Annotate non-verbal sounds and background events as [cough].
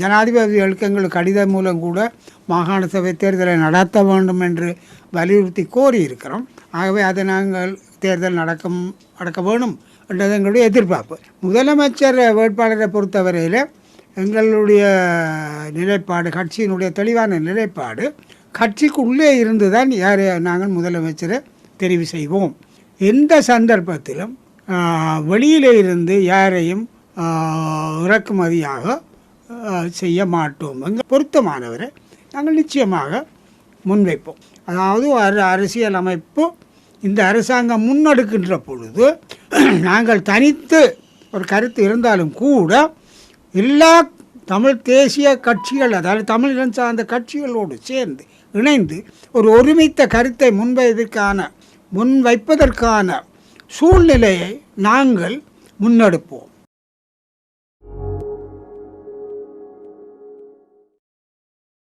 ஜனாதிபதிகளுக்கு எங்களுக்கு கடிதம் மூலம் கூட மாகாண சபை தேர்தலை நடத்த வேண்டும் என்று வலியுறுத்தி கோரியிருக்கிறோம். ஆகவே அதை நாங்கள் தேர்தல் நடக்கும் நடக்க வேணும் என்றது எங்களுடைய எதிர்பார்ப்பு. முதலமைச்சர் வேட்பாளரை பொறுத்தவரையில் எங்களுடைய நிலைப்பாடு கட்சியினுடைய தெளிவான நிலைப்பாடு கட்சிக்குள்ளே இருந்து தான் யாரை நாங்கள் முதலமைச்சரை தெரிவு செய்வோம். எந்த சந்தர்ப்பத்திலும் வெளியிலே இருந்து யாரையும் இறக்குமதியாக செய்ய மாட்டோம் பொருத்தமானவரை நாங்கள் நிச்சயமாக முன்வைப்போம். அதாவது ஒரு அரசியல் அமைப்பு இந்த அரசாங்கம் முன்னெடுக்கின்ற பொழுது [clears throat] நாங்கள் தனித்து ஒரு கருத்து இருந்தாலும் கூட எல்லா தமிழ் தேசிய கட்சிகள் அதாவது தமிழினம் சார்ந்த கட்சிகளோடு சேர்ந்து இணைந்து ஒரு ஒருமித்த கருத்தை முன்வைப்பதற்கான முன்வைப்பதற்கான சூழ்நிலையை நாங்கள் முன்னெடுப்போம்.